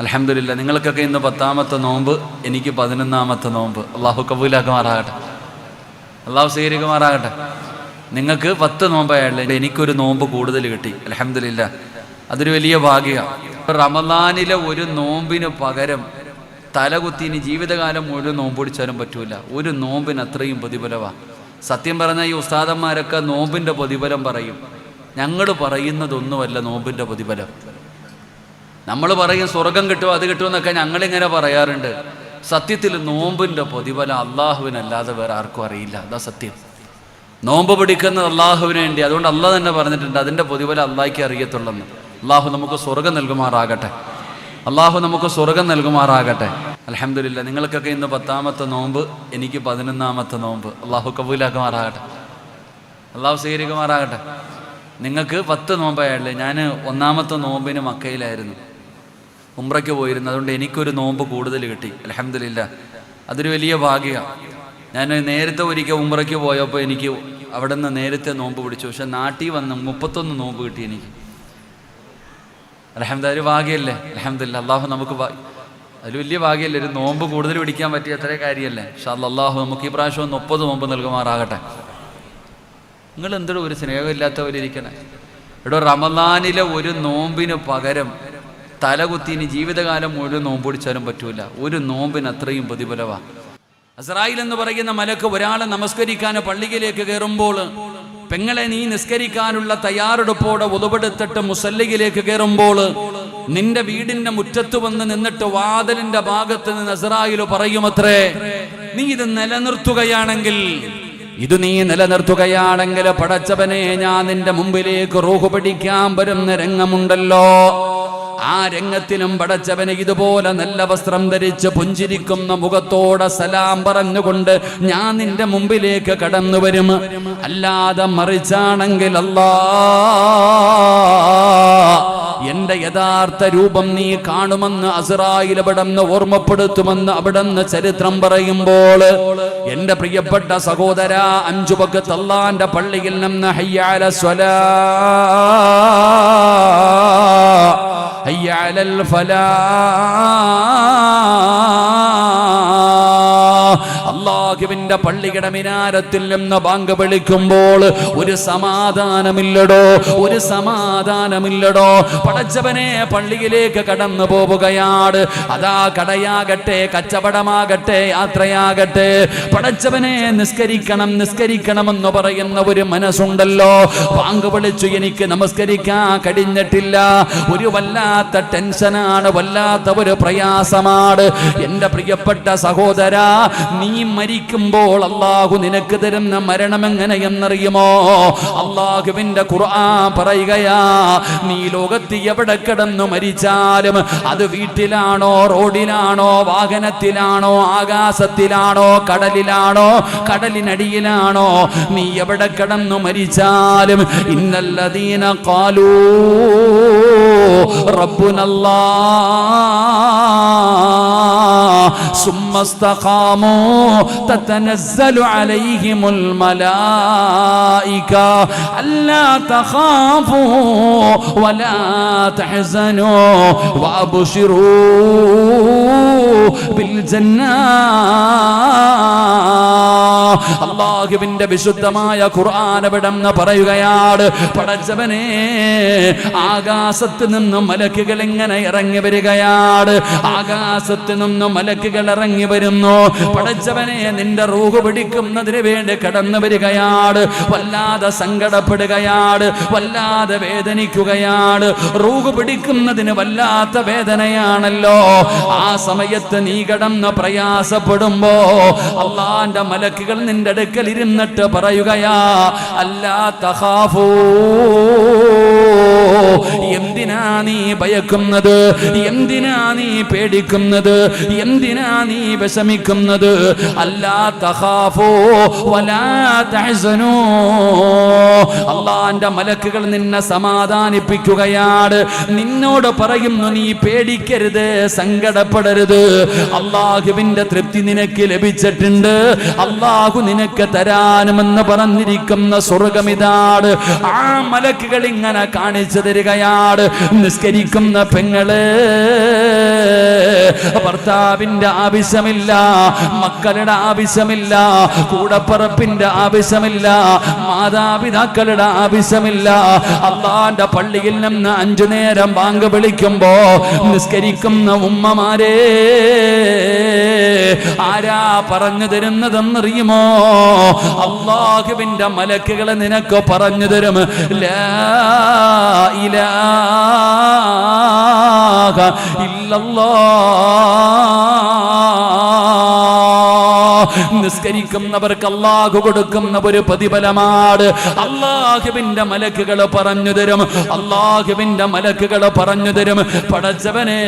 അലഹമില്ല നിങ്ങൾക്കൊക്കെ ഇന്ന് പത്താമത്തെ നോമ്പ് എനിക്ക് പതിനൊന്നാമത്തെ നോമ്പ്. അള്ളാഹു കബൂലാക്കുമാറാകട്ടെ. അള്ളാഹു സ്വീകരിക്കുമാറാകട്ടെ. നിങ്ങൾക്ക് പത്ത് നോമ്പായാലും എനിക്കൊരു നോമ്പ് കൂടുതൽ കിട്ടി. അലഹമില്ല അതൊരു വലിയ ഭാഗ്യമാണ് റമദാനിലെ ഒരു നോമ്പിന് പകരം തലകുത്തിന് ജീവിതകാലം മുഴുവൻ നോമ്പ് പിടിച്ചാലും പറ്റൂല. ഒരു നോമ്പിന് അത്രയും പ്രതിഫലമാണ് സത്യം പറഞ്ഞാൽ ഈ ഉസ്താദന്മാരൊക്കെ നോമ്പിന്റെ പ്രതിഫലം പറയും. ഞങ്ങൾ പറയുന്നതൊന്നുമല്ല നോമ്പിന്റെ പ്രതിഫലം. നമ്മൾ പറയും സ്വർഗം കിട്ടുമോ അത് കിട്ടുമെന്നൊക്കെ ഞങ്ങളിങ്ങനെ പറയാറുണ്ട്. സത്യത്തിൽ നോമ്പിന്റെ പ്രതിഫലം അള്ളാഹുവിനല്ലാതെ വേറെ ആർക്കും അറിയില്ല. അതാ സത്യം. നോമ്പ് പിടിക്കുന്നത് അള്ളാഹുവിന് വേണ്ടി. അതുകൊണ്ട് അള്ളാഹ് തന്നെ പറഞ്ഞിട്ടുണ്ട് അതിന്റെ പ്രതിഫലം അള്ളാഹിക്ക് അറിയത്തുള്ളെന്ന്. അള്ളാഹു നമുക്ക് സ്വർഗം നൽകുമാറാകട്ടെ. അള്ളാഹു നമുക്ക് സ്വർഗം നൽകുമാറാകട്ടെ. അലഹമില്ല നിങ്ങൾക്കൊക്കെ ഇന്ന് പത്താമത്തെ നോമ്പ് എനിക്ക് പതിനൊന്നാമത്തെ നോമ്പ്. അള്ളാഹു കബൂലാക്കുമാറാകട്ടെ. അള്ളാഹു സ്വീകരിക്കുമാറാകട്ടെ. നിങ്ങൾക്ക് പത്ത് നോമ്പായല്ലേ ഞാൻ ഒന്നാമത്തെ നോമ്പിന് മക്കയിലായിരുന്നു. ഉംറയ്ക്ക് പോയിരുന്നു. അതുകൊണ്ട് എനിക്കൊരു നോമ്പ് കൂടുതൽ കിട്ടി. അലഹമില്ല അതൊരു വലിയ ഭാഗ്യമാണ് ഞാൻ നേരത്തെ ഒരിക്കൽ ഉംറയ്ക്ക് പോയപ്പോൾ എനിക്ക് അവിടെ നിന്ന് നേരത്തെ നോമ്പ് പിടിച്ചു. പക്ഷെ നാട്ടിൽ വന്ന് മുപ്പത്തൊന്ന് നോമ്പ് കിട്ടി എനിക്ക്. അലഹമ്മദ് ഒരു ഭാഗ്യമല്ലേ അലഹമ്മദില്ല അള്ളാഹു നമുക്ക് അതിൽ വലിയ ഭാഗ്യമല്ലേ ഒരു നോമ്പ് കൂടുതൽ പിടിക്കാൻ പറ്റിയ അത്രേ കാര്യമല്ലേ പക്ഷെ അള്ളാഹു നമുക്ക് ഈ പ്രാവശ്യം മുപ്പത് നോമ്പ് നൽകുമാറാകട്ടെ. നിങ്ങൾ എന്തൊരു ഒരു സ്നേഹമില്ലാത്തവരിയ്ക്കണേ ഇവിടെ റമദാനിലെ ഒരു നോമ്പിന് പകരം തലകുത്തി ഇനി ജീവിതകാലം മുഴുവൻ നോമ്പ് പിടിച്ചാലും പറ്റൂല. ഒരു നോമ്പിന് അത്രയും പ്രതിഫലമാണ് അസറായിൽ എന്ന് പറയുന്ന മലക്ക് ഒരാളെ നമസ്കരിക്കാൻ പള്ളിയിലേക്ക് കയറുമ്പോൾ പെങ്ങളെ നീ നിസ്കരിക്കാനുള്ള തയ്യാറെടുപ്പോടെ ഉതപെടുത്തിട്ട് മുസല്ലിയിലേക്ക് കയറുമ്പോൾ നിന്റെ വീടിന്റെ മുറ്റത്ത് വന്ന് നിന്നിട്ട് വാതിലിന്റെ ഭാഗത്ത് നിന്ന് അസറായിൽ പറയുമത്രേ നീ ഇത് നിലനിർത്തുകയാണെങ്കിൽ ഇത് നീ നിലനിർത്തുകയാണെങ്കിൽ പടച്ചവനെ ഞാൻ നിന്റെ മുമ്പിലേക്ക് റൂഹ് പിടിക്കാൻ വരുന്ന രംഗമുണ്ടല്ലോ. ആ രംഗത്തിലും പടച്ചവന് ഇതുപോലെ നല്ല വസ്ത്രം ധരിച്ച് പുഞ്ചിരിക്കുന്ന മുഖത്തോടെ സലാം പറഞ്ഞുകൊണ്ട് ഞാൻ നിന്റെ മുമ്പിലേക്ക് കടന്നു വരും. അല്ലാതെ മറിച്ചാണെങ്കിൽ അല്ലാ എന്റെ യഥാർത്ഥ രൂപം നീ കാണുമെന്ന് അസറായിൽ ഓർമ്മപ്പെടുത്തുമെന്ന് അവിടെന്ന് ചരിത്രം പറയുമ്പോൾ എന്റെ പ്രിയപ്പെട്ട സഹോദര അഞ്ചു പക്കത്ത് അള്ളാന്റെ പള്ളിയിൽ നിന്ന് ഹയ്യാല സ്വലാ هي على الفلاح. അള്ളാഹുവിന്റെ പള്ളിയുടെ മിനാരത്തിൽ നിന്ന് ബാങ്ക് വിളിക്കുമ്പോൾ ഒരു സമാധാനമില്ലടോ ഒരു സമാധാനമില്ലടോ. പടച്ചവനെ പള്ളിയിലേക്ക് കടന്നു പോവുകയാണ്. അതാ കടയാകട്ടെ കച്ചവടമാകട്ടെ യാത്രയാകട്ടെ. പടച്ചവനെ നിസ്കരിക്കണം നിസ്കരിക്കണമെന്ന് പറയുന്ന ഒരു മനസ്സുണ്ടല്ലോ. ബാങ്ക് വിളിച്ചു എനിക്ക് നമസ്കരിക്കാൻ കഴിഞ്ഞിട്ടില്ല. ഒരു വല്ലാത്ത ടെൻഷനാണ് വല്ലാത്ത ഒരു പ്രയാസമാണ്. എന്റെ പ്രിയപ്പെട്ട സഹോദര നീ മരിക്കുമ്പോൾ അള്ളാഹു നിനക്ക് തരുന്ന മരണം എങ്ങനെയെന്നറിയുമോ? അള്ളാഹുവിന്റെ ഖുർആൻ പറയുകയാ നീ ലോകത്ത് എവിടെ കിടന്നു മരിച്ചാലും അത് വീട്ടിലാണോ റോഡിലാണോ വാഹനത്തിലാണോ ആകാശത്തിലാണോ കടലിലാണോ കടലിനടിയിലാണോ? നീ എവിടെ കിടന്നു മരിച്ചാലും ഇന്നല്ലതീന കാലൂ റബ്ബുനല്ലാ ثم استقاموا. تتنزل عليهم الملائكة. ألا تخافوا ولا تحزنوا. وأبشروا بالجنة. അള്ളാഹുവിന്റെ വിശുദ്ധമായ ഖുർആൻ എവിടെന്ന് പറയുകയാണ് പടച്ചവനെ ആകാശത്ത് നിന്നും മലക്കുകൾ എങ്ങനെ ഇറങ്ങി വരികയാണ് ആകാശത്ത് നിന്നും മലക്കുകൾ ഇറങ്ങി വരുന്നു. പടച്ചവനെ നിന്റെ റൂഹ് പിടിക്കുന്നതിന് വേണ്ടി കടന്നു വരികയാണ് വല്ലാതെ സങ്കടപ്പെടുകയാണ് വല്ലാതെ വേദനിക്കുകയാണ് റൂഹ് പിടിക്കുന്നതിന് വല്ലാത്ത വേദനയാണല്ലോ. ആ സമയത്ത് നീ കടന്ന് പ്രയാസപ്പെടുമ്പോ അള്ളാന്റെ മലക്കുകൾ നിന്റെ അടുക്കൽ ഇരുന്നിട്ട് പറയുകയാ അല്ലാ എന്തിനാ നീ ഭയക്കുന്നത്? എന്തിനാ നീ പേടിക്കുന്നത്? എന്തിനാ നീ വിഷമിക്കുന്നത്? അല്ലാ അള്ളാന്റെ മലക്കുകൾ നിന്നെ സമാധാനിപ്പിക്കുകയാണ്. നിന്നോട് പറയുന്നു നീ പേടിക്കരുത് സങ്കടപ്പെടരുത്. അള്ളാഹുവിന്റെ തൃപ്തി നിനക്ക് ലഭിച്ചിട്ടുണ്ട്. അള്ളാഹു നിനക്ക് തരാനുമെന്ന് പറഞ്ഞിരിക്കുന്ന സ്വർഗമിതാണ് ആ മലക്കുകൾ ഇങ്ങനെ കാണിച്ചു തരികയാണ്. നിസ്കരിക്കുന്ന പെങ്ങൾ ഭർത്താവിന്റെ ആവശ്യമില്ല മക്കളുടെ ആവശ്യമില്ല കൂടപ്പറപ്പിന്റെ ആവശ്യമില്ല മാതാപിതാക്കളുടെ ആവശ്യമില്ല. അള്ളാന്റെ പള്ളിയിൽ നിന്ന് അഞ്ചു നേരം ബാങ്ക് വിളിക്കുമ്പോ നിസ്കരിക്കുന്ന ഉമ്മമാരെ ആരാ പറഞ്ഞു തരുന്നതെന്നറിയുമോ? അള്ളാഹുവിന്റെ മലക്കുകളെ നിനക്ക് പറഞ്ഞു തരും. ലാ ഇലാഹ ഇല്ലല്ലാഹ് നിസ്കരിക്കുന്നവർക്ക് അള്ളാഹു കൊടുക്കുന്ന ഒരു പ്രതിഫലമാണ്. അള്ളാഹുവിന്റെ മലക്കുകൾ പറഞ്ഞു തരും. അള്ളാഹുവിന്റെ മലക്കുകൾ പറഞ്ഞു തരും. പടച്ചവനെ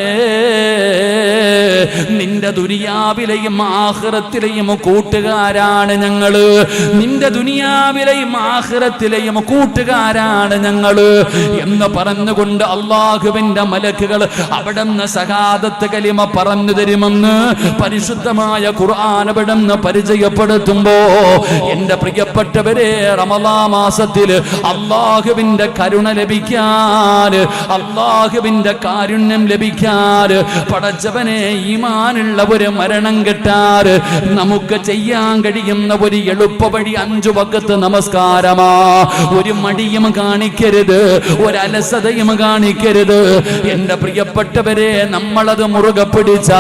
നിന്റെ ദുനിയാവിലെയും ആഹ്റത്തിലെയും കൂട്ടുകാരാണ് ഞങ്ങൾ. നിന്റെ ദുനിയാവിലെയും ആഹ്റത്തിലെയും കൂട്ടുകാരാണ് ഞങ്ങൾ. എന്ന് പറഞ്ഞുകൊണ്ട് അള്ളാഹുവിന്റെ മലക്കുകൾ അവിടെ നിന്ന് സഹാദത്ത് കലിമ പറഞ്ഞു തരുമെന്ന് പരിശുദ്ധമായ ഖുർആൻ നിന്ന് പരിചയപ്പെടുത്തുമ്പോ എന്റെ പ്രിയപ്പെട്ടവരെ റമദാ മാസത്തിൽ അള്ളാഹുവിന്റെ കരുണ ലഭിക്കാൻ അള്ളാഹുവിന്റെ കാരുണ്യം ലഭിക്കാൻ പടച്ചവനെ ഈമാനുള്ള ഒരു മരണം കിട്ടാർ നമുക്ക് ചെയ്യാൻ കഴിയുന്ന ഒരു എളുപ്പ വഴി അഞ്ചു വക്കത്ത് നമസ്കാരമാ. ഒരു മടിയും കാണിക്കരുത് ഒരലസതയും കാണിക്കരുത്. എന്റെ പ്രിയപ്പെട്ടവരെ നമ്മളത് മുറുകെ പിടിച്ച.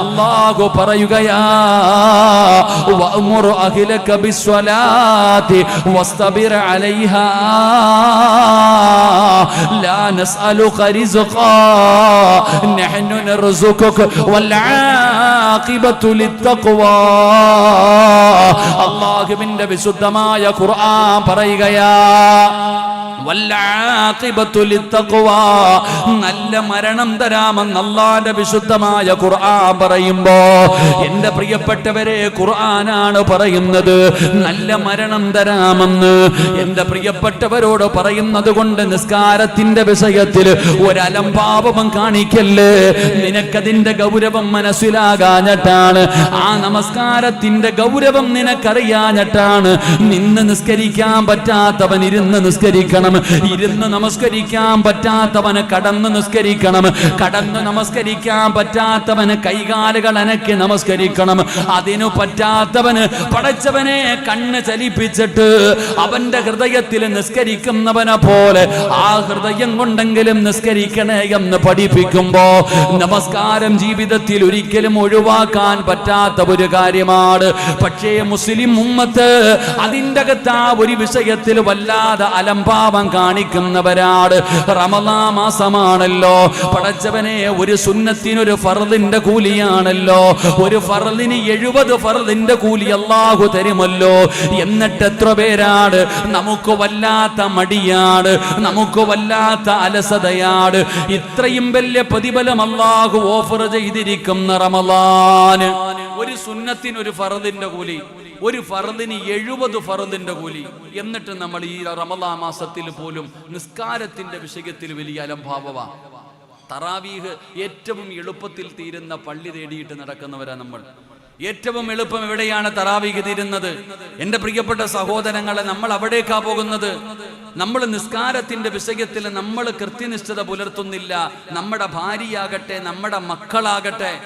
അള്ളാഹു പറയുകയാ അഹ്ലക ബിസ്വലാത്തി വസ്തബിർ അലൈഹാ ലാ നസ്അലുക റിസ്ഖാ നഹ്നു നർസുകുക വൽ ആഖിബത്തു ലിത്തഖ്വാ അല്ലാഹുവിന്റെ വിശുദ്ധമായ ഖുർആൻ പറയുകയാ നല്ല മരണം തരാമെന്ന് അള്ളാന്റെ വിശുദ്ധമായ ഖുർആൻ പറയുമ്പോ എന്റെ പ്രിയപ്പെട്ടവരെ ഖുർആനാണ് പറയുന്നത്. നല്ല മരണം തരാമെന്ന് എന്റെ പ്രിയപ്പെട്ടവരോട് പറയുന്നത് കൊണ്ട് നിസ്കാരത്തിന്റെ വിഷയത്തിൽ ഒരലംഭാവം കാണിക്കല്ലേ? നിനക്കതിന്റെ ഗൗരവം മനസ്സിലാകാഞ്ഞിട്ടാണ്. ആ നമസ്കാരത്തിന്റെ ഗൗരവം നിനക്കറിയാഞ്ഞിട്ടാണ്. നിന്ന് നിസ്കരിക്കാൻ പറ്റാത്തവൻ ഇരുന്ന് നിസ്കരിക്കണം. ഇരുന്ന് നമസ്കരിക്കാൻ പറ്റാത്തവന് കടന്ന് നിസ്കരിക്കണം. കടന്ന് നമസ്കരിക്കാൻ പറ്റാത്തവന് കൈകാലുകൾ അനക്കി നമസ്കരിക്കണം. അതിനു പറ്റാത്തവന് പടച്ചവനെ കണ്ണ് ചലിപ്പിച്ചിട്ട് അവന്റെ ഹൃദയത്തിൽ നിസ്കരിക്കുന്നവനെ പോലെ ആ ഹൃദയം കൊണ്ടെങ്കിലും നിസ്കരിക്കണേ എന്ന് പഠിപ്പിക്കുമ്പോ നമസ്കാരം ജീവിതത്തിൽ ഒരിക്കലും ഒഴിവാക്കാൻ പറ്റാത്ത ഒരു കാര്യമാണ്. പക്ഷേ മുസ്ലിം ഉമ്മത്ത് അതിന്റെ അകത്ത് ആ ഒരു വിഷയത്തിൽ വല്ലാതെ അലംഭാവം കാണിക്കുന്നവരാണ്. റമദാ മാസമാണല്ലോ. പടച്ചവനെ ഒരു സുന്നത്തിനൊരു ഫർദിന്റെ കൂലിയാണല്ലോ. ഒരു ഫർദിന് എഴുപത് ഫർദിന്റെ കൂലി അള്ളാഹു തരുമല്ലോ. എന്നിട്ട് എത്ര പേരാണ്? നമുക്ക് വല്ലാത്ത മടിയാണ്. നമുക്ക് വല്ലാത്ത അലസതയാണ്. ഇത്രയും വലിയ പ്രതിഫലം അള്ളാഹു ഓഫർ ചെയ്തിരിക്കുന്ന റമദാന്. ഒരു സുന്നത്തിന് ഒരു ഫറദിന്റെ കൂലി. ഒരു ഫറദിന് എഴുപത് ഫറദിന്റെ കൂലി. എന്നിട്ട് നമ്മൾ ഈ റമദാ മാസത്തിൽ പോലും നിസ്കാരത്തിന്റെ വിഷയത്തിൽ വലിയ അലംഭാവമാ. തറാവീഹ് ഏറ്റവും എളുപ്പത്തിൽ തീരുന്ന പള്ളി തേടിയിട്ട് നടക്കുന്നവരാ നമ്മൾ. ഏറ്റവും എളുപ്പം എവിടെയാണ് തറാവീഹ് തീരുന്നത്? എന്റെ പ്രിയപ്പെട്ട സഹോദരങ്ങളെ നമ്മൾ അവിടേക്കാ പോകുന്നത്. നമ്മൾ നിസ്കാരത്തിന്റെ വിഷയത്തിൽ നമ്മൾ കൃത്യനിഷ്ഠത പുലർത്തുന്നില്ല. നമ്മുടെ ഭാര്യയാകട്ടെ നമ്മുടെ മക്കളാകട്ടെ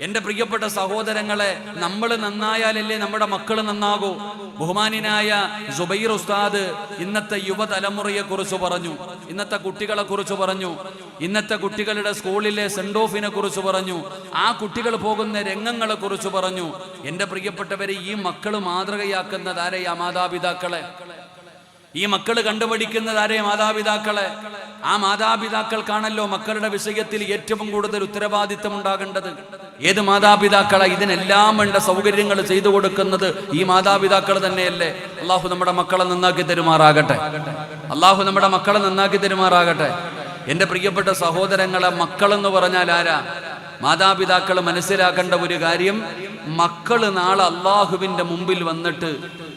എന്റെ പ്രിയപ്പെട്ട സഹോദരങ്ങളെ നമ്മൾ നന്നായാലല്ലേ നമ്മുടെ മക്കൾ നന്നാകൂ. ബഹുമാനായ സുബൈർ ഉസ്താദ് ഇന്നത്തെ യുവതലമുറയെ കുറിച്ച് പറഞ്ഞു. ഇന്നത്തെ കുട്ടികളെ കുറിച്ച് പറഞ്ഞു. ഇന്നത്തെ കുട്ടികളുടെ സ്കൂളിലെ സെൻഡ് ഓഫിനെ കുറിച്ച് പറഞ്ഞു. ആ കുട്ടികൾ പോകുന്ന രംഗങ്ങളെ കുറിച്ച് പറഞ്ഞു. എന്റെ പ്രിയപ്പെട്ടവരെ ഈ മക്കൾ മാതൃകയാക്കുന്നത് ആരെയാ? മാതാപിതാക്കളെ. ഈ മക്കൾ കണ്ടുപഠിക്കുന്നത് ആരെ? മാതാപിതാക്കളെ. ആ മാതാപിതാക്കൾക്കാണല്ലോ മക്കളുടെ വിഷയത്തിൽ ഏറ്റവും കൂടുതൽ ഉത്തരവാദിത്തം ഉണ്ടാകേണ്ടത്. ഏത് മാതാപിതാക്കളെ ഇതിനെല്ലാം വേണ്ട സൗകര്യങ്ങൾ ചെയ്തു കൊടുക്കുന്നത്? ഈ മാതാപിതാക്കൾ തന്നെയല്ലേ. അള്ളാഹു നമ്മുടെ മക്കളെ നന്നാക്കി തരുമാറാകട്ടെ. അള്ളാഹു നമ്മുടെ മക്കളെ നന്നാക്കി തരുമാറാകട്ടെ. എന്റെ പ്രിയപ്പെട്ട സഹോദരങ്ങളെ മക്കളെന്ന് പറഞ്ഞാൽ ആരാ? മാതാപിതാക്കൾ മനസ്സിലാക്കേണ്ട ഒരു കാര്യം മക്കൾ നാളെ അള്ളാഹുവിന്റെ മുമ്പിൽ വന്നിട്ട്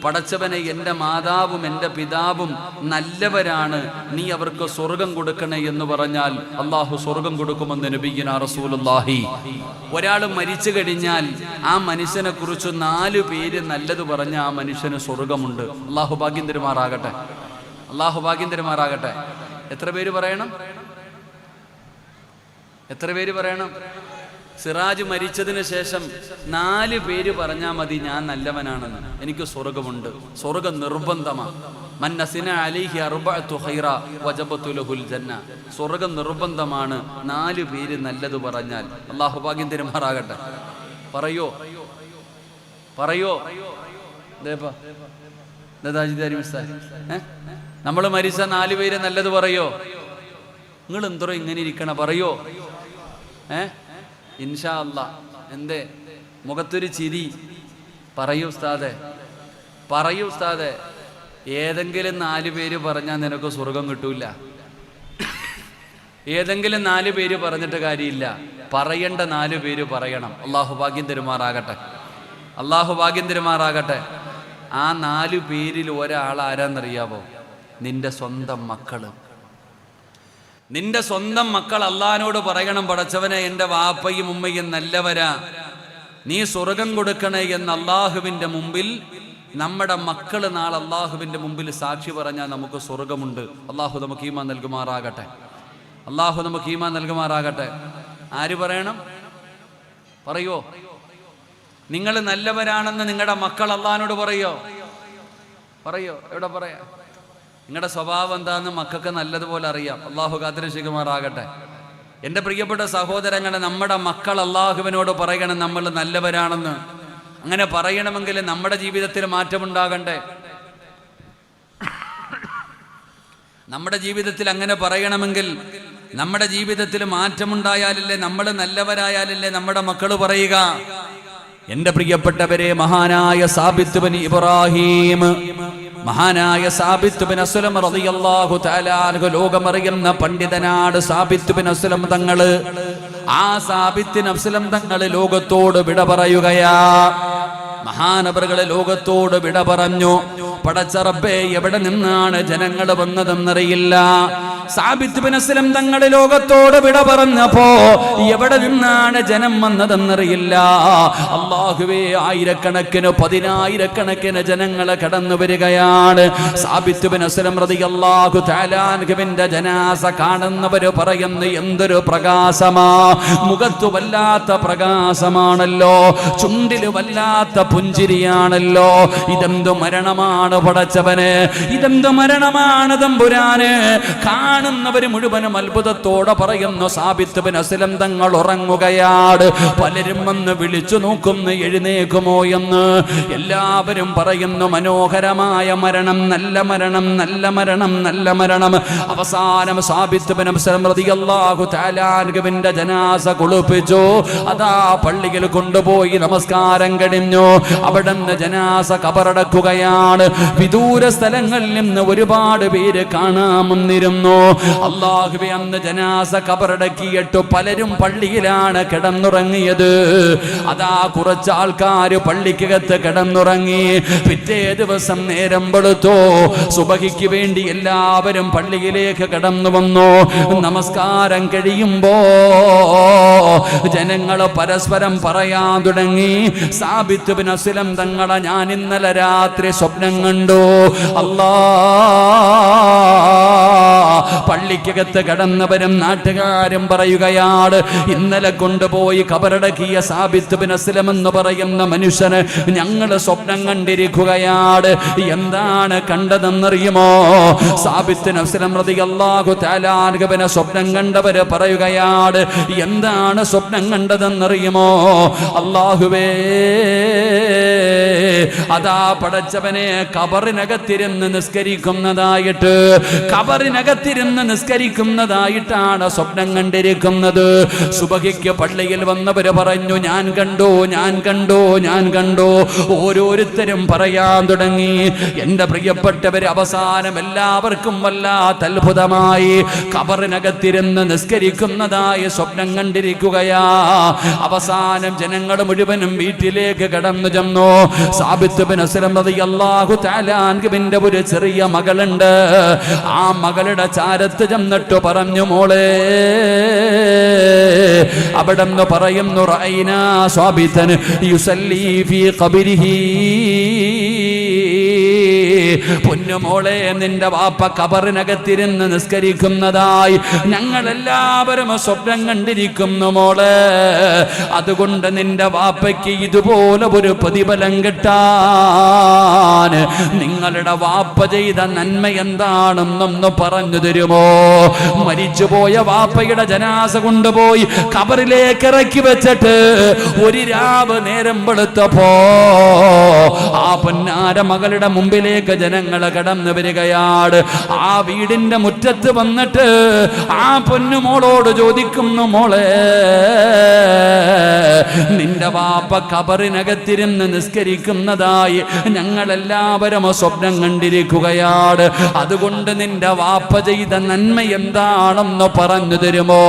പടച്ചവനെ എന്റെ മാതാവും എന്റെ പിതാവും നല്ലവരാണ്. നീ അവർക്ക് സ്വർഗം കൊടുക്കണേ എന്ന് പറഞ്ഞാൽ അള്ളാഹു സ്വർഗം കൊടുക്കുമെന്ന് നബിഗിന റസൂലുല്ലാഹി ഒരാൾ മരിച്ചു കഴിഞ്ഞാൽ ആ മനുഷ്യനെ കുറിച്ച് നാല് പേര് നല്ലത് പറഞ്ഞ ആ മനുഷ്യന് സ്വർഗമുണ്ട്. അള്ളാഹു ഭാഗ്യം തരുമാറാകട്ടെ അള്ളാഹു ഭാഗ്യം എത്ര പേര് പറയണം? എത്ര പേര് പറയണം? സിറാജ് മരിച്ചതിന് ശേഷം നാല് പേര് പറഞ്ഞാൽ മതി ഞാൻ നല്ലവനാണെന്ന്. എനിക്ക് സ്വർഗമുണ്ട്. സ്വർഗം നിർബന്ധമാണ് മന്നസിന ജന്ന. സ്വർഗം നിർബന്ധമാണ് നാല് പേര് നല്ലത് പറഞ്ഞാൽ. അള്ളാഹു ഭാഗ്യം തെരുമാറാകട്ടെ. പറയോ? പറയോ? നമ്മൾ മരിച്ച നാല് പേര് നല്ലത് പറയോ? നിങ്ങൾ എന്തോ ഇങ്ങനെ ഇരിക്കണ പറയോ? ഏ? ഇൻഷാ അല്ല എന്തേ? മുഖത്തൊരു ചിരി. പറയൂ ഉസ്താദെ. പറയൂ ഉസ്താദെ. ഏതെങ്കിലും നാല് പേര് പറഞ്ഞാൽ നിനക്ക് സ്വർഗം കിട്ടൂല. ഏതെങ്കിലും നാല് പേര് പറഞ്ഞിട്ട് കാര്യമില്ല. പറയേണ്ട നാല് പേര് പറയണം. അള്ളാഹു ഭാഗ്യം തെരുമാറാകട്ടെ. അള്ളാഹു ഭാഗ്യം തെരുമാറാകട്ടെ. ആ നാല് പേരിൽ ഒരാൾ ആരാന്നറിയാവോ? നിന്റെ സ്വന്തം മക്കൾ. നിന്റെ സ്വന്തം മക്കൾ അള്ളഹാനോട് പറയണം പടച്ചവനെ എന്റെ വാപ്പയും ഉമ്മയും നല്ലവരാ. നീ സ്വർഗം കൊടുക്കണേ എന്ന് അള്ളാഹുവിന്റെ മുമ്പിൽ നമ്മുടെ മക്കൾ നാളെ അള്ളാഹുവിന്റെ മുമ്പിൽ സാക്ഷി പറഞ്ഞാൽ നമുക്ക് സ്വർഗമുണ്ട്. അള്ളാഹു നമുക്ക് ഈമാ നൽകുമാറാകട്ടെ. അള്ളാഹു നമുക്ക് ഈമാ നൽകുമാറാകട്ടെ. ആര് പറയണം? പറയോ? നിങ്ങൾ നല്ലവരാണെന്ന് നിങ്ങളുടെ മക്കൾ അള്ളഹാനോട് പറയോ? പറയോ? എവിടെ പറയാ? നിങ്ങളുടെ സ്വഭാവം എന്താന്ന് മക്കൾക്ക് നല്ലതുപോലെ അറിയാം. അള്ളാഹു കാത്തിരക്ഷിക്കുമാറാകട്ടെ. എന്റെ പ്രിയപ്പെട്ട സഹോദരങ്ങളെ നമ്മുടെ മക്കൾ അള്ളാഹുവിനോട് പറയണം നമ്മൾ നല്ലവരാണെന്ന്. അങ്ങനെ പറയണമെങ്കിൽ നമ്മുടെ ജീവിതത്തിൽ മാറ്റമുണ്ടാകണ്ടേ? നമ്മുടെ ജീവിതത്തിൽ അങ്ങനെ പറയണമെങ്കിൽ നമ്മുടെ ജീവിതത്തിൽ മാറ്റമുണ്ടായാലല്ലേ നമ്മൾ നല്ലവരായാലല്ലേ നമ്മുടെ മക്കൾ പറയുക? എന്റെ പ്രിയപ്പെട്ടവരെ മഹാനായ സാബിത്ത് ബിൻ ഇബ്രാഹിം. മഹാനായ സാബിത്ത് ബിൻ അസ്ലം റളിയല്ലാഹു തആല അൻഹു ലോകമറിയുന്ന പണ്ഡിതനാട് സാബിത്ത് ബിൻ അസ്ലം തങ്ങൾ. ആ സാബിത്തിന് അസ്ലം തങ്ങൾ ലോകത്തോട് വിട പറയുകയാ. മഹാനവറുകളെ ലോകത്തോട് വിട പറഞ്ഞു. പടച്ചറബേ എവിടെ നിന്നാണ് ജനങ്ങൾ വന്നതെന്നറിയില്ല. സാബിത്ത് ബിൻ അസ്ലം തങ്ങളെ ലോകത്തോട് വിട പറഞ്ഞപ്പോ എവിടെ നിന്നാണ് ജനം വന്നതെന്നറിയില്ല. അള്ളാഹുവേ ആയിരക്കണക്കിന് പതിനായിരക്കണക്കിന് ജനങ്ങളെ കടന്നു വരികയാണ്. സാബിത്ത് ബിൻ പ്രതി അള്ളാഹു താലാൻഹുവിന്റെ ജനാസ കാണുന്നവര് പറയുന്നു എന്തൊരു പ്രകാശമാ. മുഖത്തു വല്ലാത്ത പ്രകാശമാണല്ലോ. ചുണ്ടിൽ വല്ലാത്ത പുഞ്ചിരിയാണല്ലോ. ഇതെന്തു മരണമാണ് പടച്ചവന്? ഇതെന്തു മരണമാണ് തമ്പുരാന്? കാണുന്നവര് മുഴുവനും അത്ഭുതത്തോടെ പറയുന്നു സാബിത്ത് ബിൻ അസ്ലം തങ്ങൾ ഉറങ്ങുകയാണ് പലരും വന്ന് വിളിച്ചു നോക്കുന്നു എഴുന്നേക്കുമോ എന്ന്. എല്ലാവരും പറയുന്നു മനോഹരമായ മരണം നല്ല മരണം നല്ല മരണം നല്ല മരണം. അവസാനം സാബിത്ത് ബിൻ അസ്ലം റളിയല്ലാഹു തആലാൻഹുവിന്റെ ജനാസ കുളിപ്പിച്ചു. അതാ പള്ളിയിൽ കൊണ്ടുപോയി നമസ്കാരം കഴിഞ്ഞു. അവിടുന്ന് ജനാസ കബറടക്കുകയാണ്. വിദൂര സ്ഥലങ്ങളിൽ നിന്ന് ഒരുപാട് പേര് കാണാമെന്നിരുന്നു അള്ളാഹുവെ അന്ന് ജനാസ കബറടക്കിയിട്ട് പലരും പള്ളിയിലാണ് കിടന്നുറങ്ങിയത്. അതാ കുറച്ച് ആൾക്കാർ പള്ളിക്കകത്ത് കിടന്നുറങ്ങി പിറ്റേ ദിവസം നേരം വെളുത്തോ സുബഹിക്ക് വേണ്ടി എല്ലാവരും പള്ളിയിലേക്ക് കടന്നു വന്നു. നമസ്കാരം കഴിയുമ്പോ ജനങ്ങൾ പരസ്പരം പറയാൻ തുടങ്ങി. സാബിത്ത് ബിൻ അസ്ലം തങ്ങളെ ഞാൻ ഇന്നലെ രാത്രി സ്വപ്നം കണ്ടു. അല്ലാ പള്ളിക്കകത്ത് കടന്നവരും നാട്ടുകാരും പറയുകയാണ് ഇന്നലെ കൊണ്ടുപോയി കബറടക്കിയ സാബിത്ത് ബിനസ്ലം എന്ന് പറയുന്ന മനുഷ്യന് ഞങ്ങൾ സ്വപ്നം കണ്ടിരിക്കുകയാണ്. എന്താണ് കണ്ടതെന്നറിയുമോ? സാബിത്ത് നസ്ലം പ്രതി അള്ളാഹു തആലാൻഹുവിനെ സ്വപ്നം കണ്ടവര് പറയുകയാണ് എന്താണ് സ്വപ്നം കണ്ടതെന്നറിയുമോ? അള്ളാഹുവേ അതാ പടച്ചവനെ കബറിനകത്തിരുന്ന് നിസ്കരിക്കുന്നതായിട്ട് കബറിനകത്തിരുന്ന് നിസ്കരിക്കുന്നതായിട്ടാണ് സ്വപ്നം കണ്ടിരിക്കുന്നത്. സുബഹിക്ക് പള്ളിയിൽ വന്നവര് പറഞ്ഞു ഞാൻ കണ്ടോ ഞാൻ കണ്ടോ ഞാൻ കണ്ടോ? ഓരോരുത്തരും പറയാൻ തുടങ്ങി. എന്റെ പ്രിയപ്പെട്ടവര് അവസാനം എല്ലാവർക്കും വല്ലാത്ത അത്ഭുതമായി കബറിനകത്തിരുന്ന് നിസ്കരിക്കുന്നതായി സ്വപ്നം കണ്ടിരിക്കുകയാ. അവസാനം ജനങ്ങൾ മുഴുവനും വീട്ടിലേക്ക് കടന്നു ചെന്നു. സാബിത്ത് ബിൻ അസ്ലം റളിയല്ലാഹു തആല അൻഹുവിന്റെ ഒരു ചെറിയ മകളുണ്ട്. ആ മകളുടെ ചാരത്ത് ചെന്നിട്ട് പറഞ്ഞു മോളെ. അവിടെ നിന്ന് പറയുന്നു റൈന സ്വാബിതൻ യുസല്ലി ഫീ ഖബരിഹി. പൊന്നുമോളെ നിന്റെ വാപ്പ കബറിനകത്തിരുന്ന് നിസ്കരിക്കുന്നതായി ഞങ്ങൾ എല്ലാവരും സ്വപ്നം കണ്ടിരിക്കുന്നു മോളെ. അതുകൊണ്ട് നിന്റെ വാപ്പയ്ക്ക് ഇതുപോലെ ഒരു പ്രതിഫലം കിട്ടാൻ നിങ്ങളുടെ വാപ്പ ചെയ്ത നന്മ എന്താണെന്നൊന്ന് പറഞ്ഞു തരുമോ? മരിച്ചുപോയ വാപ്പയുടെ ജനാസ കൊണ്ടുപോയി കബറിലേക്ക് ഇറക്കി വെച്ചിട്ട് ഒരു രാവ് നേരം വെളുത്തപ്പോ ആ പൊന്നാര മകളുടെ മുമ്പിലേക്ക് ജനങ്ങൾ കടന്നു വരികയാണ് ആ വീടിന്റെ മുറ്റത്ത് വന്നിട്ട് ആ പൊന്നുമോളോട് ചോദിക്കുന്നു മോളെ നിന്റെ വാപ്പ കബറിനകത്തിരുന്ന് നിസ്കരിക്കുന്നതായി ഞങ്ങളെല്ലാവരും സ്വപ്നം കണ്ടിരിക്കുകയാണ് അതുകൊണ്ട് നിന്റെ വാപ്പ ചെയ്ത നന്മ എന്താണെന്ന് പറഞ്ഞു തരുമോ?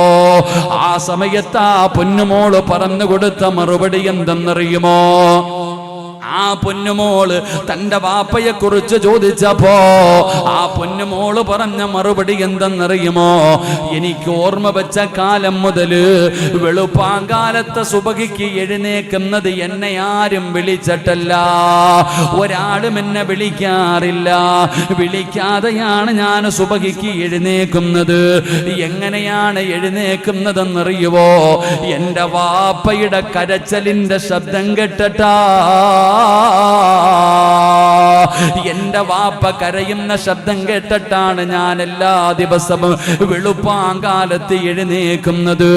ആ സമയത്ത് ആ പൊന്നുമോൾ പറഞ്ഞു കൊടുത്ത മറുപടി എന്തെന്നറിയുമോ? ആ പൊന്നുമോൾ തന്റെ വാപ്പയെ കുറിച്ച് ചോദിച്ചപ്പോ ആ പൊന്നുമോൾ പറഞ്ഞ മറുപടി എന്തെന്നറിയുമോ? എനിക്ക് ഓർമ്മ വെച്ച കാലം മുതൽ വെളുപ്പാങ്കാലത്തെ സുബഹിക്ക് എഴുന്നേക്കുന്നത് എന്നെ ആരും വിളിച്ചിട്ടല്ല. ഒരാളും എന്നെ വിളിക്കാറില്ല. വിളിക്കാതെയാണ് ഞാൻ സുബഹിക്ക് എഴുന്നേക്കുന്നത്. എങ്ങനെയാണ് എഴുന്നേക്കുന്നതെന്നറിയുവോ? എന്റെ വാപ്പയുടെ കരച്ചലിന്റെ ശബ്ദം കെട്ടട്ടാ എന്റെ വാപ്പ കരയുന്ന ശബ്ദം കേട്ടിട്ടാണ് ഞാൻ എല്ലാ ദിവസവും വെളുപ്പാങ്കാലത്ത് എഴുന്നേക്കുന്നത്.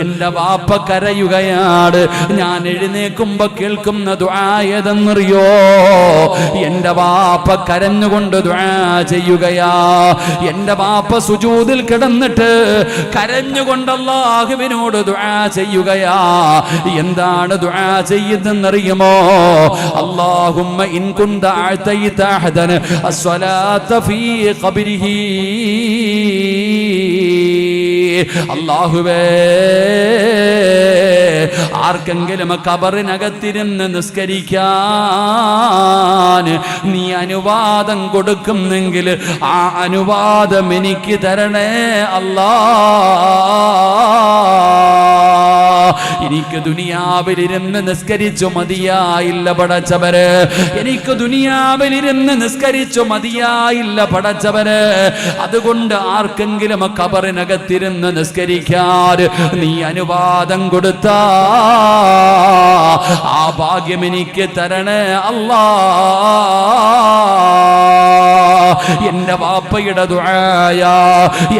എന്റെ വാപ്പ കരയുകയാണ്. ഞാൻ എഴുന്നേക്കുമ്പോ കേൾക്കുന്നത് ആയതെന്നറിയോ എന്റെ വാപ്പ കരഞ്ഞുകൊണ്ട് ചെയ്യുകയാ. എന്റെ വാപ്പ സുജൂതിൽ കിടന്നിട്ട് കരഞ്ഞുകൊണ്ട് അള്ളാഹുവിനോട് ദ്വാ ചെയ്യുകയാ. എന്താണ് ചെയ്യുന്നതെന്നറിയുമോ? اللهم إن كنت أعطيت أحدا الصلاة في قبره അള്ളാഹുവേ ആർക്കെങ്കിലും കബറിനകത്തിരുന്ന് നിസ്കരിക്കാൻ നീ അനുവാദം കൊടുക്കുന്നെങ്കിൽ ആ അനുവാദം എനിക്ക് തരണേ അല്ലാ എനിക്ക് ദുനിയാവിലിരുന്ന് നിസ്കരിച്ചു മതിയായില്ല പടച്ചവര്. എനിക്ക് ദുനിയാവിലിരുന്ന് നിസ്കരിച്ചു മതിയായില്ല പടച്ചവര്. അതുകൊണ്ട് ആർക്കെങ്കിലും കബറിനകത്തിരുന്ന് നിസ്കരിക്കാൻ നീ അനുവാദം കൊടുത്ത. ആ ഭാഗ്യം എനിക്ക് തരണേ അല്ലാ. എന്റെ വാപ്പയുടെ ദുആയ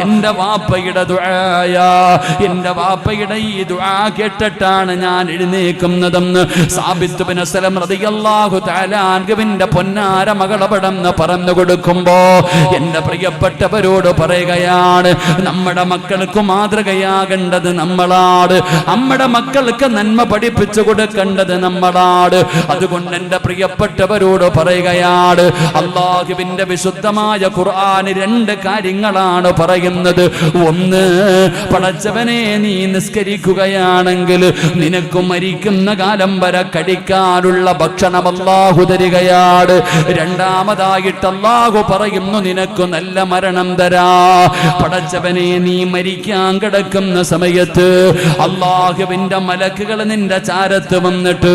എന്റെ വാപ്പയുടെ ദുആയ എന്റെ വാപ്പയുടെ ഈ ദുആ കേട്ടിട്ടാണ് ഞാൻ എഴുന്നേക്കുന്നതെന്ന് സാബിത്ത് ബിൻ അസ്ലം റളിയല്ലാഹു തആല അൻഗവിന്റെ പൊന്നാര മകളപടന്ന് പറഞ്ഞു കൊടുക്കുമ്പോ എന്റെ പ്രിയപ്പെട്ടവരോട് പറയുകയാണ് നമ്മുടെ മക്കൾക്ക് മാതൃകയാകേണ്ടത് നമ്മളാണ്. നമ്മുടെ മക്കൾക്ക് നന്മ പഠിപ്പിച്ചു കൊടുക്കേണ്ടത് നമ്മളാണ്. അതുകൊണ്ട് എന്റെ പ്രിയപ്പെട്ടവരോട് പറയുകയാണ് അള്ളാഹുവിന്റെ വിശുദ്ധമായ ഖുർആൻ രണ്ട് കാര്യങ്ങളാണ് പറയുന്നത്. ഒന്ന് പടച്ചവനെ നീ നിസ്കരിക്കുകയാണെങ്കിൽ നിനക്ക് മരിക്കുന്ന കാലം വരെ കടിക്കാനുള്ള ഭക്ഷണം അള്ളാഹു തരികയാണ്. രണ്ടാമതായിട്ട് അള്ളാഹു പറയുന്നു നിനക്ക് നല്ല മരണം തരാ. പടച്ചവനെ നീ മരിക്കാൻ കിടക്കുന്ന സമയത്ത് അള്ളാഹുവിന്റെ മലക്കുകൾ നിന്റെ ചാരത്ത് വന്നിട്ട്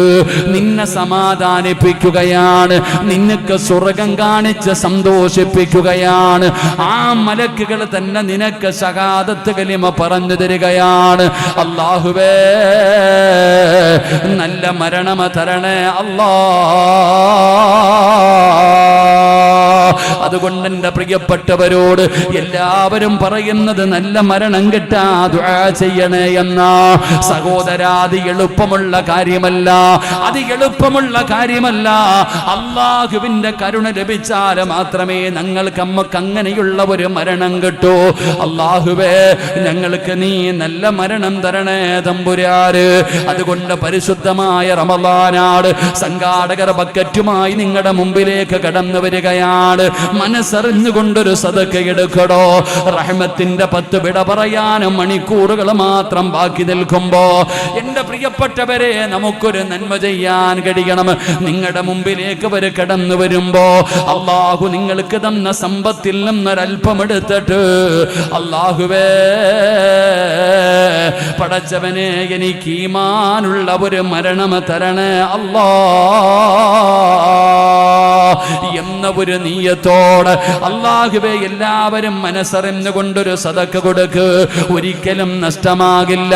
നിന്നെ സമാധാനിപ്പിക്കുകയാണ്. നിനക്ക് സ്വർഗം കാണിച്ച് സന്തോഷിപ്പിക്കുകയാണ് ആ മലക്കുകൾ തന്നെ നിനക്ക് സകാതത്ത് കലിമ പറഞ്ഞു തരികയാണ്. അള്ളാഹുവേ നല്ല മരണമ തരണേ അല്ലാ. അതുകൊണ്ട് എന്റെ പ്രിയപ്പെട്ടവരോട് എല്ലാവരും പറയുന്നത് നല്ല മരണം കിട്ടാ ദുആ ചെയ്യണേ എന്ന. സഹോദരാതി എളുപ്പമുള്ള കാര്യമല്ല. അത് എളുപ്പമുള്ള കാര്യമല്ല. അള്ളാഹുവിന്റെ കരുണ ലഭിച്ചാൽ മാത്രമേ ഞങ്ങൾക്ക് അമ്മയ്ക്ക് അങ്ങനെയുള്ള ഒരു മരണം കിട്ടൂ. അള്ളാഹുവേ ഞങ്ങൾക്ക് നീ നല്ല മരണം തരണേ തമ്പുരാര് അതുകൊണ്ട് പരിശുദ്ധമായ റമലാനാട് സംഘാടകർ ബക്കറ്റുമായി നിങ്ങളുടെ മുമ്പിലേക്ക് കടന്നു വരികയാണ്. മനസ്സറിഞ്ഞുകൊണ്ടൊരു സതക്ക എടുക്കടോ. റഹ്മത്തിന്റെ പത്ത് വിട പറയാനും മണിക്കൂറുകൾ മാത്രം ബാക്കി നിൽക്കുമ്പോ എന്റെ പ്രിയപ്പെട്ടവരെ നമുക്കൊരു നന്മ ചെയ്യാൻ കഴിയണം. നിങ്ങളുടെ മുമ്പിലേക്ക് അവർ കടന്നു വരുമ്പോ അള്ളാഹു നിങ്ങൾക്ക് തന്ന സമ്പത്തിൽ നിന്നൊരൽപ്പം എടുത്തിട്ട് അള്ളാഹുവേ പടച്ചവനെ എനിക്ക് ഈമാനുള്ള ഒരു മരണം തരണേ അല്ലാ. എന്ന ഒരു നീയത്തോട് അള്ളാഹുവെ എല്ലാവരും മനസ്സറിഞ്ഞുകൊണ്ടൊരു സതക്ക് കൊടുക്ക്. ഒരിക്കലും നഷ്ടമാകില്ല.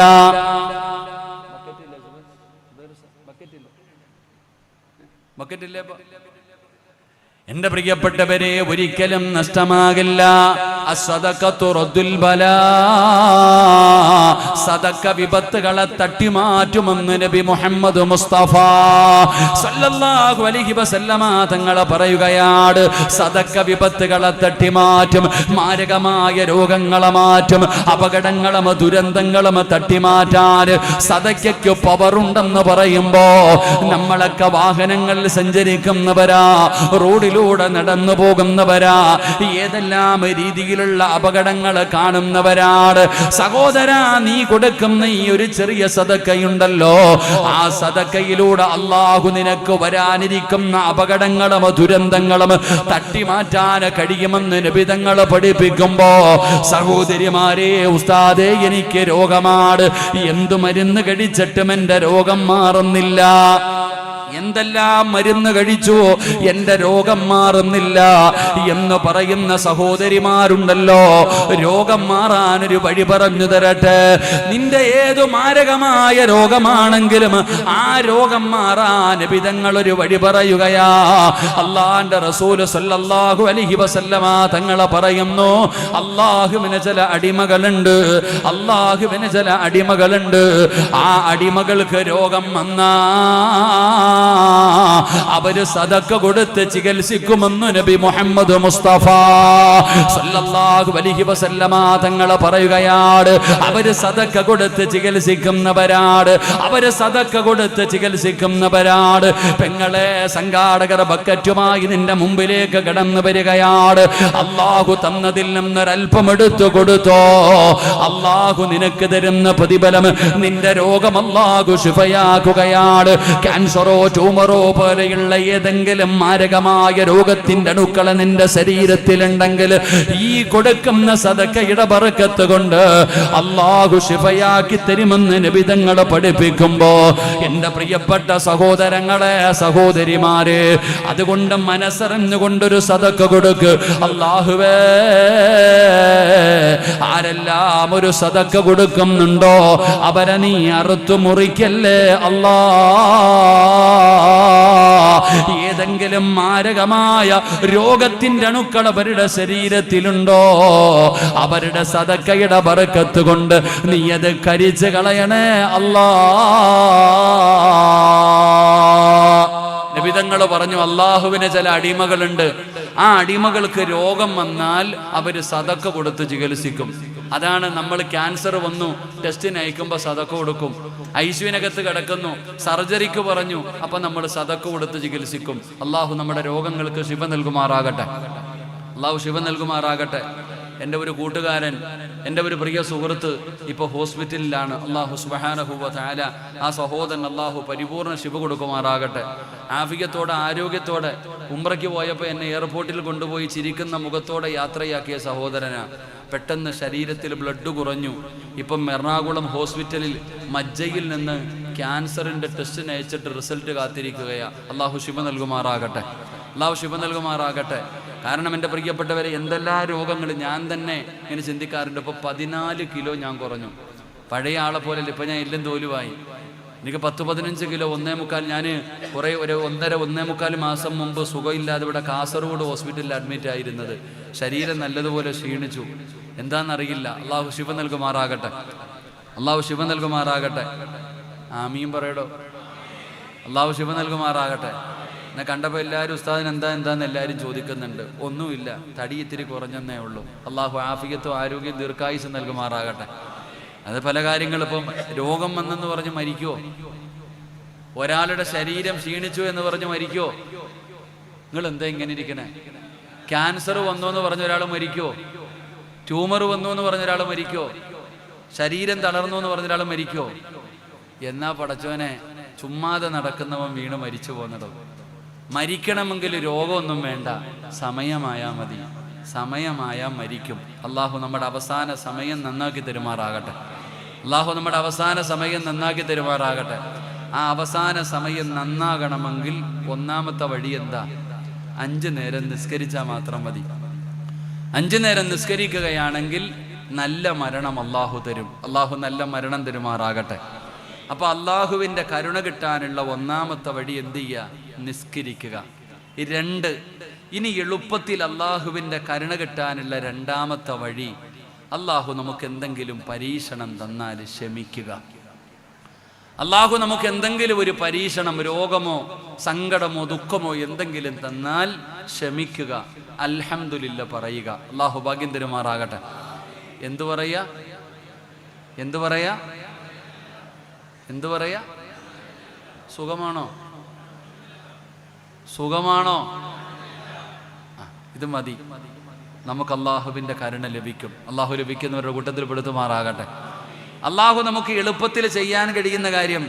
ബക്കറ്റില്ലേ എന്റെ പ്രിയപ്പെട്ടവരെ ഒരിക്കലും നഷ്ടമാകില്ല. സദക്ക വിപത്തുകളെ തട്ടിമാറ്റുമെന്ന് നബി മുഹമ്മദ് മുസ്തഫ സല്ലല്ലാഹു അലൈഹി വസല്ലമ തങ്ങളെ പറയുകയാണ് സദക്ക വിപത്തുകളെ തട്ടിമാറ്റും മാരകമായ രോഗങ്ങളെ മാറ്റും അപകടങ്ങളും ദുരന്തങ്ങളും തട്ടിമാറ്റാൻ സദയ്ക്കു പവറുണ്ടെന്ന് പറയുമ്പോ നമ്മളൊക്കെ വാഹനങ്ങളിൽ സഞ്ചരിക്കുന്നവരാ റോഡിലൂടെ നടന്നു പോകുന്നവരാ. ഏതെല്ലാം രീതിയിലുള്ള അപകടങ്ങൾ കാണുന്നവരാണ്. സഹോദര നീ കൊടുക്കുന്ന ഈ ഒരു ചെറിയ സതക്കയുണ്ടല്ലോ. ആ സതക്കയിലൂടെ അള്ളാഹു നിനക്ക് വരാനിരിക്കുന്ന അപകടങ്ങളും ദുരന്തങ്ങളും തട്ടിമാറ്റാൻ കഴിയുമെന്ന് നിബിതങ്ങൾ പഠിപ്പിക്കുമ്പോ സഹോദരിമാരെ ഉസ്താദേ എനിക്ക് രോഗമാണ്. എന്തു മരുന്ന് കഴിച്ചിട്ടും എന്റെ രോഗം മാറുന്നില്ല. എന്തെല്ലാം മരുന്ന് കഴിച്ചു? എന്റെ രോഗം മാറുന്നില്ല എന്ന് പറയുന്ന സഹോദരിമാരുണ്ടല്ലോ. രോഗം മാറാൻ ഒരു വഴി പറഞ്ഞു തരട്ടെ. നിന്റെ ഏതു മാരകമായ രോഗമാണെങ്കിലും ആ രോഗം മാറാൻ വിധങ്ങൾ ഒരു വഴി പറയുകയാ. അള്ളാന്റെ റസൂൽ സല്ലല്ലാഹു അലൈഹി വസല്ലമ തങ്ങളെ പറയുന്നു അള്ളാഹുവിന് ചില അടിമകളുണ്ട് അള്ളാഹുവിന് ചില അടിമകളുണ്ട്. ആ അടിമകൾക്ക് രോഗം വന്നാ അവർ സദക്ക കൊടുത്ത് ചികിത്സിക്കുമെന്ന് നബി മുഹമ്മദ് മുസ്തഫ സല്ലല്ലാഹു അലൈഹി വസല്ലമ തങ്ങളെ പറയുകയാണ്. അവർ സദക്ക കൊടുത്ത് ചികിത്സിക്കുന്നവരാണ്. അവർ സദക്ക കൊടുത്ത് ചികിത്സിക്കുന്നവരാണ്. പെങ്ങളെ സംഘാടകർ ബക്കറ്റുമായി നിന്റെ മുമ്പിലേക്ക് കടന്നു വരികയാണ്. അള്ളാഹു തന്നതിൽ നിന്നൊരൽപ്പം എടുത്തു കൊടുത്തോ? അള്ളാഹു നിനക്ക് തരുന്ന പ്രതിഫലം നിന്റെ രോഗം അള്ളാഹു ശുഭയാക്കുകയാണ് ക്യാൻസറോ ട്യൂമറോ പോലെയുള്ള ഏതെങ്കിലും മാരകമായ രോഗത്തിന്റെ അണുക്കൾ നിന്റെ ശരീരത്തിലുണ്ടെങ്കിൽ ഈ കൊടുക്കുന്ന സതക്ക ഇടപറക്കത്ത് കൊണ്ട് അള്ളാഹു ശിഫയാക്കി തരുമെന്ന് നിബിതങ്ങളെ പഠിപ്പിക്കുമ്പോ എന്റെ പ്രിയപ്പെട്ട സഹോദരങ്ങളെ സഹോദരിമാരെ അതുകൊണ്ട് മനസ്സറിഞ്ഞുകൊണ്ടൊരു സതക്ക കൊടുക്ക്. അള്ളാഹുവേ ആരെല്ലാം ഒരു സതക്ക കൊടുക്കുന്നുണ്ടോ അവരെ നീ അറുത്തു മുറിക്കല്ലേ അല്ലാ ഏതെങ്കിലും മാരകമായ രോഗത്തിന്റെ അണുക്കൾ അവരുടെ ശരീരത്തിലുണ്ടോ? അവരുടെ സതക്കയുടെ പറക്കത്ത് കൊണ്ട് നീ അത് കരിച്ച് കളയണേ അല്ലാ. നബിതങ്ങൾ പറഞ്ഞു അള്ളാഹുവിന് ചില അടിമകളുണ്ട്. ആ അടിമകൾക്ക് രോഗം വന്നാൽ അവർ സതക്ക കൊടുത്ത് ചികിത്സിക്കും. അതാണ് നമ്മൾ ക്യാൻസർ വന്നു ടെസ്റ്റിന് അയക്കുമ്പോൾ സതക്ക കൊടുക്കും. ഐശുവിനകത്ത് കിടക്കുന്നു സർജറിക്ക് പറഞ്ഞു അപ്പൊ നമ്മൾ സതക്ക കൊടുത്ത് ചികിത്സിക്കും. അള്ളാഹു നമ്മുടെ രോഗങ്ങൾക്ക് ശിവ നൽകുമാറാകട്ടെ. അള്ളാഹു ശിവ നൽകുമാറാകട്ടെ. എന്റെ ഒരു കൂട്ടുകാരൻ എന്റെ ഒരു പ്രിയ സുഹൃത്ത് ഇപ്പോൾ ഹോസ്പിറ്റലിലാണ്. അള്ളാഹു സുബഹാനഹുവ താല ആ സഹോദരൻ അള്ളാഹു പരിപൂർണ ശിവ കൊടുക്കുമാറാകട്ടെ. ആഫിയത്തോടെ ആരോഗ്യത്തോടെ ഉംറയ്ക്ക് പോയപ്പോൾ എന്നെ എയർപോർട്ടിൽ കൊണ്ടുപോയി ചിരിക്കുന്ന മുഖത്തോടെ യാത്രയാക്കിയ സഹോദരനാ. പെട്ടെന്ന് ശരീരത്തിൽ ബ്ലഡ് കുറഞ്ഞു. ഇപ്പം എറണാകുളം ഹോസ്പിറ്റലിൽ മജ്ജയിൽ നിന്ന് ക്യാൻസറിന്റെ ടെസ്റ്റിന് അയച്ചിട്ട് റിസൾട്ട് കാത്തിരിക്കുകയാ. അള്ളാഹു ശിവ നൽകുമാറാകട്ടെ. അള്ളാഹു ശിവ നൽകുമാറാകട്ടെ. കാരണം എന്റെ പ്രിയപ്പെട്ടവരെ എന്തെല്ലാം രോഗങ്ങൾ ഞാൻ തന്നെ ഇങ്ങനെ ചിന്തിക്കാറുണ്ട്. ഇപ്പോൾ പതിനാല് കിലോ ഞാൻ കുറഞ്ഞു. പഴയ ആളെ പോലെ ഇപ്പം ഞാൻ എല്ലാം തോലുവായി. എനിക്ക് പത്ത് പതിനഞ്ച് കിലോ ഒന്നേ മുക്കാൽ ഞാൻ കുറേ ഒരു ഒന്നര ഒന്നേ മുക്കാൽ മാസം മുമ്പ് സുഖമില്ലാതെ ഇവിടെ കാസർഗോഡ് ഹോസ്പിറ്റലിൽ അഡ്മിറ്റ് ആയിരുന്നത്. ശരീരം നല്ലതുപോലെ ക്ഷീണിച്ചു. എന്താണെന്നറിയില്ല അള്ളാഹു ശിവ നൽകുമാറാകട്ടെ. അള്ളാഹു ശിവ നൽകുമാറാകട്ടെ. ആമീൻ പറയടോ. അള്ളാഹു ശിവ നൽകുമാറാകട്ടെ. എന്നെ കണ്ടപ്പോൾ എല്ലാവരും ഉസ്താദിന് എന്താ എന്താന്ന് എല്ലാവരും ചോദിക്കുന്നുണ്ട്. ഒന്നുമില്ല. തടി ഇത്തിരി കുറഞ്ഞെന്നേ ഉള്ളൂ. അള്ളാഹു ആഫിയത്തും ആരോഗ്യം ദീർഘായുസ് നൽകുമാറാകട്ടെ. അത് പല കാര്യങ്ങളും ഇപ്പം രോഗം വന്നെന്ന് പറഞ്ഞ് മരിക്കോ ഒരാളുടെ ശരീരം ക്ഷീണിച്ചു എന്ന് പറഞ്ഞ് മരിക്കോ നിങ്ങൾ എന്താ ഇങ്ങനെ ഇരിക്കണേ? ക്യാൻസർ വന്നു എന്ന് പറഞ്ഞ ഒരാൾ മരിക്കോ ട്യൂമർ വന്നു എന്ന് പറഞ്ഞ ഒരാൾ മരിക്കോ ശരീരം തളർന്നു എന്ന് പറഞ്ഞ ഒരാൾ മരിക്കോ എന്നാ പടച്ചോനെ ചുമ്മാതെ നടക്കുന്നവൻ വീണ് മരിച്ചു പോകുന്നതോ. മരിക്കണമെങ്കിൽ രോഗമൊന്നും വേണ്ട സമയമായാൽ മതി. സമയമായാ മരിക്കും. അള്ളാഹു നമ്മുടെ അവസാന സമയം നന്നാക്കി തരുമാറാകട്ടെ. അള്ളാഹു നമ്മുടെ അവസാന സമയം നന്നാക്കി തരുമാറാകട്ടെ. ആ അവസാന സമയം നന്നാകണമെങ്കിൽ ഒന്നാമത്തെ വഴി എന്താ? അഞ്ചു നേരം നിസ്കരിച്ചാൽ മാത്രം മതി. അഞ്ചു നേരം നിസ്കരിക്കുകയാണെങ്കിൽ നല്ല മരണം അള്ളാഹു തരും. അള്ളാഹു നല്ല മരണം തരുമാറാകട്ടെ. അപ്പൊ അള്ളാഹുവിന്റെ കരുണ കിട്ടാനുള്ള ഒന്നാമത്തെ വഴി എന്ത് ചെയ്യുക? നിസ്കരിക്കുക. രണ്ട് ഇനി എളുപ്പത്തിൽ അള്ളാഹുവിന്റെ കരുണ കിട്ടാനുള്ള രണ്ടാമത്തെ വഴി അള്ളാഹു നമുക്ക് എന്തെങ്കിലും പരീക്ഷണം തന്നാൽ ക്ഷമിക്കുക. അള്ളാഹു നമുക്ക് എന്തെങ്കിലും ഒരു പരീക്ഷണം രോഗമോ സങ്കടമോ ദുഃഖമോ എന്തെങ്കിലും തന്നാൽ ക്ഷമിക്കുക. അൽഹംദുലില്ല പറയുക. അള്ളാഹു ഭാഗ്യം തരുമാറാകട്ടെ. എന്തു പറയാ? എന്തു പറയാ? എന്തു പറയാ? സുഖമാണോ? സുഖമാണോ? ഇത് മതി. നമുക്ക് അള്ളാഹുവിന്റെ കരുണ ലഭിക്കും. അള്ളാഹു ലഭിക്കുന്നവരുടെ കൂട്ടത്തിൽ പെടുത്തുമാറാകട്ടെ. അള്ളാഹു നമുക്ക് എളുപ്പത്തിൽ ചെയ്യാൻ കഴിയുന്ന കാര്യം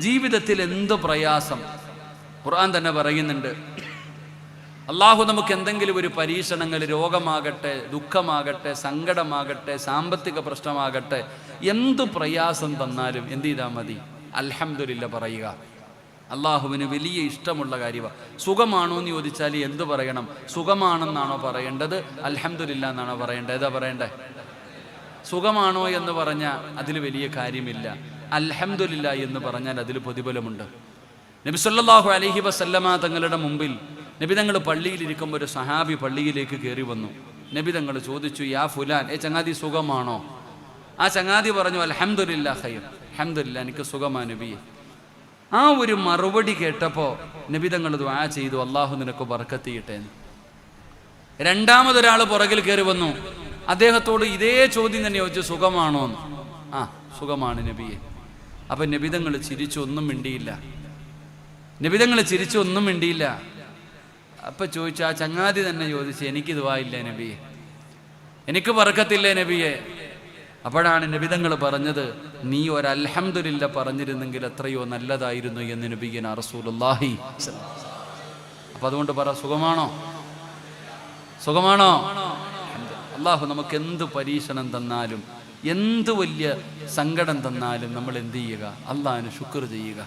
ജീവിതത്തിൽ എന്ത് പ്രയാസം. ഖുർആൻ തന്നെ പറയുന്നുണ്ട്. അള്ളാഹു നമുക്ക് എന്തെങ്കിലും ഒരു പരീക്ഷണങ്ങൾ രോഗമാകട്ടെ ദുഃഖമാകട്ടെ സങ്കടമാകട്ടെ സാമ്പത്തിക പ്രശ്നമാകട്ടെ എന്ത് പ്രയാസം തന്നാലും എന്ത് ചെയ്താൽ മതി? അൽഹംദുലില്ല പറയുക. അള്ളാഹുവിന് വലിയ ഇഷ്ടമുള്ള കാര്യമാണ് സുഖമാണോ എന്ന് ചോദിച്ചാൽ എന്ത് പറയണം? സുഖമാണെന്നാണോ പറയേണ്ടത്? അലഹമില്ല എന്നാണോ പറയേണ്ടത്? ഏതാ പറയണ്ടേ? സുഖമാണോ എന്ന് പറഞ്ഞാൽ അതിൽ വലിയ കാര്യമില്ല. അലഹമില്ല എന്ന് പറഞ്ഞാൽ അതിൽ പ്രതിഫലമുണ്ട്. നബി സല്ലല്ലാഹു അലൈഹി വസല്ലമ തങ്ങളുടെ മുമ്പിൽ നബി തങ്ങൾ പള്ളിയിലിരിക്കുമ്പോൾ ഒരു സഹാബി പള്ളിയിലേക്ക് കയറി വന്നു. നബി തങ്ങൾ ചോദിച്ചു യാ ഫുലാൻ ഏ ചങ്ങാതി സുഖമാണോ? ആ ചങ്ങാതി പറഞ്ഞു അലഹമില്ല ഹയ്യം അലഹമില്ല എനിക്ക് സുഖമാ നബിയെ. ആ ഒരു മറുപടി കേട്ടപ്പോൾ നബിതങ്ങൾ തങ്ങൾ ദുആ ചെയ്തു അള്ളാഹു നിനക്ക് വറക്കത്തിയിട്ടെ രണ്ടാമതൊരാൾ പുറകിൽ കയറി വന്നു. അദ്ദേഹത്തോട് ഇതേ ചോദ്യം തന്നെ ചോദിച്ചു സുഖമാണോ? എന്ന്. ആ സുഖമാണ് നബിയെ. അപ്പൊ നബിതങ്ങൾ ചിരിച്ചു ഒന്നും മിണ്ടിയില്ല. നബിതങ്ങൾ ചിരിച്ചു ഒന്നും മിണ്ടിയില്ല. അപ്പൊ ചോദിച്ചു ആ ചങ്ങാതി തന്നെ ചോദിച്ചു എനിക്ക് ഇതുവായില്ലേ നബിയെ? എനിക്ക് പറക്കത്തില്ലേ നബിയെ? അപ്പോഴാണ് നബിതങ്ങൾ പറഞ്ഞത് നീ ഒരു അൽഹംദുലില്ല പറഞ്ഞിരുന്നെങ്കിൽ എത്രയോ നല്ലതായിരുന്നു എന്ന് നബിയന റസൂലുള്ളാഹി അപ്പൊ അതുകൊണ്ട് പറ സുഖമാണോ? സുഖമാണോ? അള്ളാഹു നമുക്ക് എന്ത് പരീക്ഷണം തന്നാലും എന്ത് വലിയ സങ്കടം തന്നാലും നമ്മൾ എന്ത് ചെയ്യുക? അള്ളാഹിന് ശുക്ർ ചെയ്യുക.